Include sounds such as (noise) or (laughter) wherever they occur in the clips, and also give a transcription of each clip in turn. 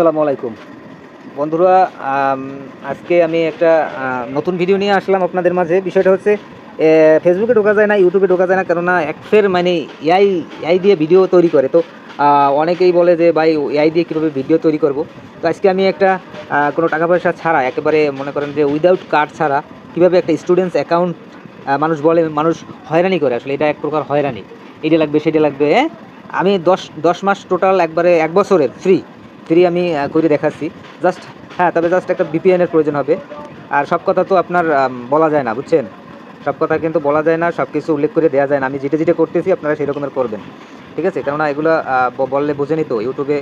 আসসালামু আলাইকুম। বন্ধুরা আজকে আমি একটা নতুন ভিডিও নিয়ে আসলাম আপনাদের মাঝে। বিষয়টা হচ্ছে ফেসবুকে ঢোকা যায় না ইউটিউবে ঢোকা যায় না, কেননা একফের মানে এআই এআই দিয়ে ভিডিও তৈরি করে। তো অনেকেই বলে যে, ভাই এআই দিয়ে কীভাবে ভিডিও তৈরি করব? তো আজকে আমি একটা কোনো টাকা পয়সা ছাড়া, একেবারে মনে করেন যে উইদাউট কার্ড ছাড়া, কীভাবে একটা স্টুডেন্টস অ্যাকাউন্ট মানুষ বলে, মানুষ হয়রানি করে। আসলে এটা এক প্রকার হয়রানি। এটা লাগবে, সেটা লাগবে হ্যাঁ? আমি দশ দশ মাস টোটাল একবারে, এক বছরের ফ্রি ফ্রি আমি করে দেখাচ্ছি। জাস্ট হ্যাঁ তবে জাস্ট একটা বিপিএনের প্রয়োজন হবে। আর সব কথা তো আপনার বলা যায় না, বুঝছেন? সব কথা কিন্তু বলা যায় না সব কিছু উল্লেখ করে দেওয়া যায় না। আমি যেটা যেটা করতেছি, আপনারা সেই রকমের করবেন। ঠিক আছে? কেননা এগুলো বললে বোঝেনি তো ইউটিউবে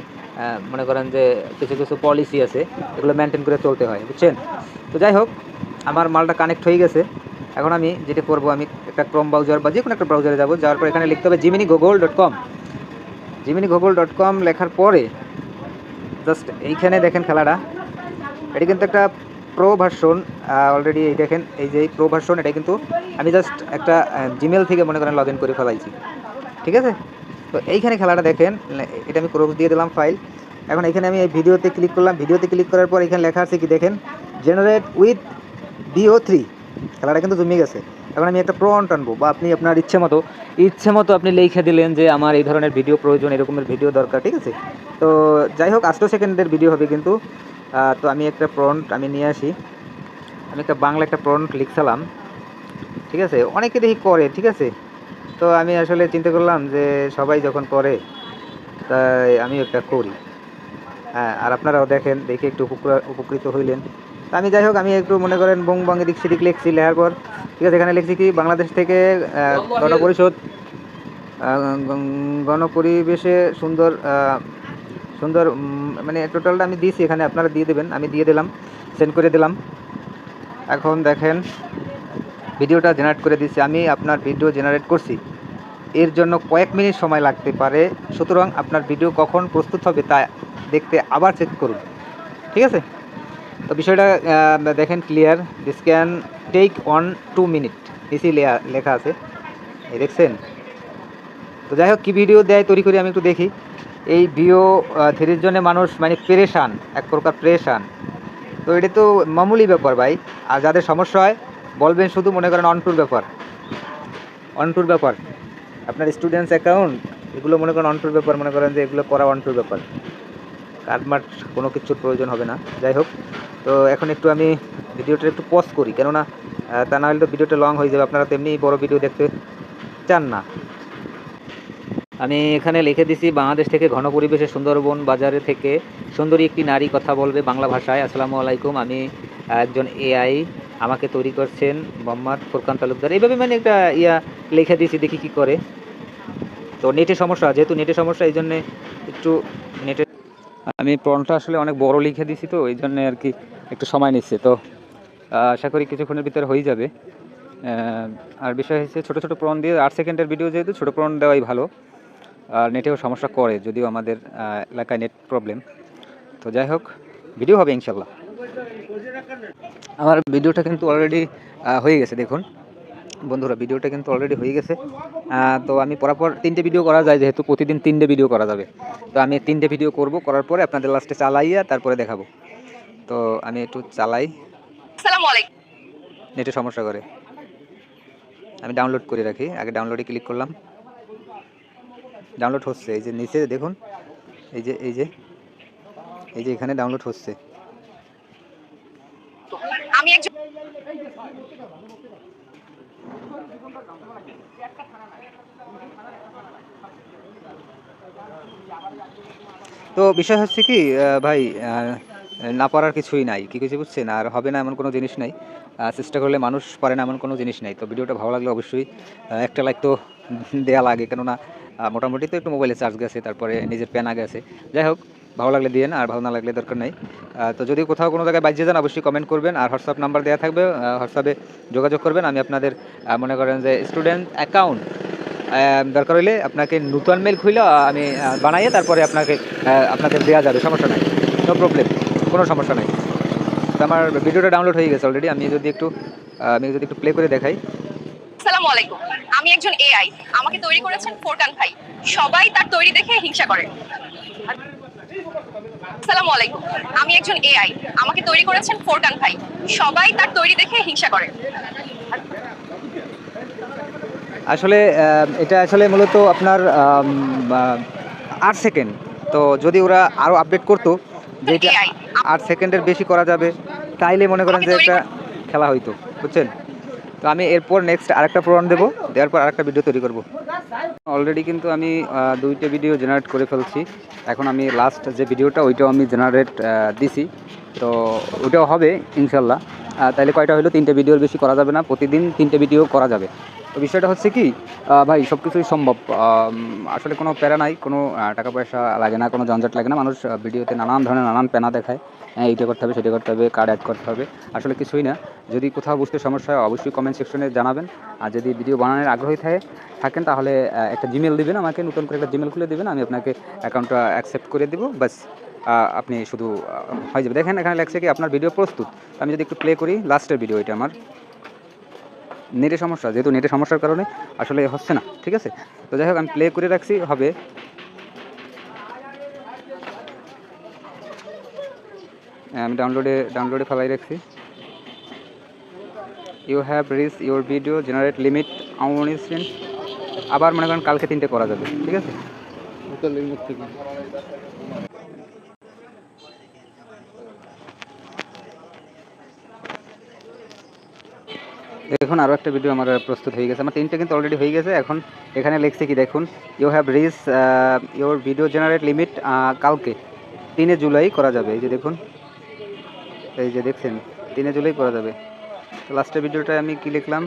মনে করেন যে কিছু কিছু পলিসি আছে, এগুলো মেনটেন করে চলতে হয়, বুঝছেন? তো যাই হোক, আমার মালটা কানেক্ট হয়ে গেছে। এখন আমি যেটা করব, আমি একটা ক্রোম ব্রাউজার বা যে কোনো একটা ব্রাউজারে যাব। যাওয়ার পর এখানে লিখতে হবে Gemini Google dot com Gemini Google dot com লেখার পরে জাস্ট এইখানে দেখেন খেলাটা। এটা কিন্তু একটা প্রো ভার্সন অলরেডি এই দেখেন, এই যে প্রো ভার্সন এটা কিন্তু আমি জাস্ট একটা জিমেল থেকে মনে করেন লগ ইন করে ফেলাইছি। ঠিক আছে? তো এইখানে খেলাটা দেখেন এটা আমি ক্রোজ দিয়ে দিলাম ফাইল এখন এখানে আমি এই ভিডিওতে ক্লিক করলাম। ভিডিওতে ক্লিক করার পর এখানে লেখা আছে কি দেখেন জেনারেট উইথ বিও থ্রি খেলাটা কিন্তু জমে গেছে। এখন আমি একটা প্রন টানবো, বা আপনি আপনার ইচ্ছে মতো ইচ্ছে মতো আপনি লিখে দিলেন যে আমার এই ধরনের ভিডিও প্রয়োজন, এরকমের ভিডিও দরকার, ঠিক আছে? তো যাই হোক, আষ্ট সেকেন্ডের ভিডিও হবে কিন্তু। তো আমি একটা প্রন্ট আমি নিয়ে আসি। আমি একটা বাংলা একটা প্রন্ট লিখছিলাম, ঠিক আছে? অনেকে দেখি করে, ঠিক আছে? তো আমি আসলে চিন্তা করলাম যে সবাই যখন করে, তাই আমি একটা করি। হ্যাঁ আর আপনারাও দেখেন, দেখে একটু উপকৃ- উপকৃত হইলেন। আমি যাই হোক, আমি একটু মনে করেন বং বং এদিক সেদিক লিখছি, লেখার পর ঠিক আছে এখানে লিখছি কি বাংলাদেশ থেকে গণপরিষদ গণ- গণপরিবেশে সুন্দর সুন্দর মানে টোটালটা আমি দিয়েছি এখানে আপনারা দিয়ে দেবেন আমি দিয়ে দিলাম সেন্ড করে দিলাম। এখন দেখেন ভিডিওটা জেনারেট করে দিচ্ছি আমি আপনার ভিডিও জেনারেট করছি। এর জন্য কয়েক মিনিট সময় লাগতে পারে সুতরাং আপনার ভিডিও কখন প্রস্তুত হবে তা দেখতে আবার চেক করুন। ঠিক আছে? তো বিষয়টা দেখেন clear this can take one two minute EC লেখা আছে। এই দেখছেন? তো যাই হোক, কী ভিডিও দেয়, তৈরি করে, আমি একটু দেখি। এই ভিও থ্রির জন্য মানুষ মানে পেরেশান, এক প্রকার পেরেশান। তো এটা তো মামুলি ব্যাপার ভাই। আর যাদের সমস্যা হয়, বলবেন শুধু, মনে করেন অন অনটুর ব্যাপার। অনটুর ব্যাপার। আপনার স্টুডেন্টস অ্যাকাউন্ট এগুলো মনে করেন অনটুর ব্যাপার, মনে করেন যে এগুলো করা অনটুর ব্যাপার। কাটমাট কোনো কিছুর প্রয়োজন হবে না। যাই হোক তো এখন একটু আমি ভিডিওটা একটু পজ করি, কেননা তা না হলে তো ভিডিওটা লং হয়ে যাবে, আপনারা তেমনি বড় ভিডিও দেখতে চান না। আমি এখানে লিখে দিছি, বাংলাদেশ থেকে ঘন পরিবেশে সুন্দরবন বাজারে থেকে সুন্দরী একটি নারী কথা বলবে বাংলা ভাষায়, আসসালামু আলাইকুম, আমি একজন এআই আমাকে তৈরি করছেন মোহাম্মদ ফুরকান তালুকদার। এইভাবে মানে একটা ইয়া লিখে দিয়েছি দেখি কি করে। তো নেটের সমস্যা, যেহেতু নেটের সমস্যা, এই জন্যে একটু নেটের আমি প্রনটা আসলে অনেক বড় লিখে দিছি তো এই জন্যে আর কি একটু সময় নিচ্ছে। তো, আশা করি কিছুক্ষণের ভিতরে হয়ে যাবে। আর বিষয় হচ্ছে ছোটো ছোটো প্রণ দিয়ে আট সেকেন্ডের ভিডিও যেহেতু, ছোটো প্রন দেওয়াই ভালো। আর নেটেও সমস্যা করে, যদিও আমাদের এলাকায় নেট প্রবলেম। তো যাই হোক, ভিডিও হবে ইনশাল্লাহ। আমার ভিডিওটা কিন্তু অলরেডি হয়ে গেছে, দেখুন। বন্ধুরা ভিডিওটা কিন্তু অলরেডি হয়ে গেছে। তো আমি পরাপর তিনটে ভিডিও করা যায় যেহেতু প্রতিদিন তিনটে ভিডিও করা যাবে। তো আমি তিনটে ভিডিও করব করার পরে আপনাদের লাস্টে চালাইয়া তারপরে দেখাবো। তো আমি একটু চালাই। নেটে সমস্যা করে। আমি ডাউনলোড করে রাখি আগে ডাউনলোডে ক্লিক করলাম। ডাউনলোড হচ্ছে এই যে নিচে দেখুন এই যে এই যে এই যে এখানে ডাউনলোড হচ্ছে আমি একজন তো বিষয় হচ্ছে কি ভাই না পারার কিছুই নাই। কি কিছু বুঝছেন? আর হবে না এমন কোনো জিনিস নাই। চেষ্টা করলে মানুষ পারে না এমন কোনো জিনিস নাই। তো ভিডিওটা ভালো লাগলে অবশ্যই একটা লাইক তো (laughs) দেয়া লাগে। কেননা মোটামুটি তো একটু মোবাইলে চার্জ গেছে, তারপরে নিজের প্যান আগে আছে। যাই হোক, ভালো লাগলে দিয়েন, আর ভালো না লাগলে দরকার নেই। তো যদি কোথাও কোনো জায়গায় বাজিয়ে যান, অবশ্যই কমেন্ট করবেন। আর হোয়াটসঅ্যাপ নাম্বার দেওয়া থাকবে হোয়াটসঅ্যাপে যোগাযোগ করবেন। আমি আপনাদের মনে করেন যে স্টুডেন্ট অ্যাকাউন্ট দরকার হলে আপনাকে নূতন মেল খুলে আমি বানাইয়ে তারপরে আপনাকে আপনাকে দেওয়া যাবে, সমস্যা নাই। নো প্রবলেম কোনো সমস্যা নাই। তো আমার ভিডিওটা ডাউনলোড হয়ে গেছে অলরেডি আমি যদি একটু আমি যদি একটু প্লে করে দেখাই। আমি একজন এআই আমাকে তৈরি করেছেন ফোরকান ভাই। সবাই তার তৈরি দেখে হিংসা করে। আলাইকুম, আমি একজন এআই আমাকে তৈরি করেছেন ফোরকান ভাই। সবাই তার তৈরি দেখে হিংসা করে। আসলে এটা আসলে মূলত আপনার আট সেকেন্ড তো যদি ওরা আরও আপডেট করতো যে এটা আট সেকেন্ডের বেশি করা যাবে তাইলে মনে করেন যে একটা খেলা হইতো বুঝছেন? তো আমি এরপর নেক্সট আরেকটা প্রোগ্রাম দেবো দেওয়ার পর আরেকটা ভিডিও তৈরি করব। অলরেডি কিন্তু আমি দুইটা ভিডিও জেনারেট করে ফেলছি। এখন আমি লাস্ট যে ভিডিওটা ওইটাও আমি জেনারেট দিছি। তো ওইটাও হবে ইনশাল্লাহ। তাহলে কয়টা হলো তিনটে ভিডিওর বেশি করা যাবে না। প্রতিদিন তিনটে ভিডিও করা যাবে। তো বিষয়টা হচ্ছে কি ভাই সব কিছুই সম্ভব আসলে কোনো প্যারা নাই, কোনো টাকা পয়সা লাগে না, কোনো ঝঞ্ঝাট লাগে না। মানুষ ভিডিওতে নানান ধরনের নানান প্যানা দেখায়। হ্যাঁ এইটা করতে হবে, সেটা করতে হবে, কার্ড অ্যাড করতে হবে। আসলে কিছুই না। যদি কোথাও বুঝতে সমস্যা হয়, অবশ্যই কমেন্ট সেকশনে জানাবেন। আর যদি ভিডিও বানানোর আগ্রহী থাকে, থাকেন, তাহলে একটা জিমেল দিবেন আমাকে, নতুন করে একটা জিমেল খুলে দিবেন, আমি আপনাকে অ্যাকাউন্টটা অ্যাকসেপ্ট করে দেবো। বাস আপনি শুধু হয়ে যাবে। দেখেন, এখানে লাগছে কি, আপনার ভিডিও প্রস্তুত। আমি যদি একটু প্লে করি লাস্টের ভিডিও এটা আমার। নেটের সমস্যা যেহেতু নেটের সমস্যার কারণে আসলে হচ্ছে না ঠিক আছে? তো যাই হোক আমি প্লে করে রাখছি হবে। হ্যাঁ, আমি ডাউনলোডে ডাউনলোডে ফেলাই রাখছি। You have reach your video generate limit আবার মনে করেন কালকে তিনটে করা যাবে ঠিক আছে? দেখুন আরও একটা ভিডিও আমার প্রস্তুত হয়ে গেছে। আমার তিনটে কিন্তু অলরেডি হয়ে গেছে। এখন এখানে লিখছে কি, দেখুন you have reach your video generate limit কালকে, তিনে জুলাই করা যাবে। এই যে দেখুন, এই যে দেখছেন, তিনে জুলাই করা যাবে। লাস্টের ভিডিওটায় আমি কি লিখলাম?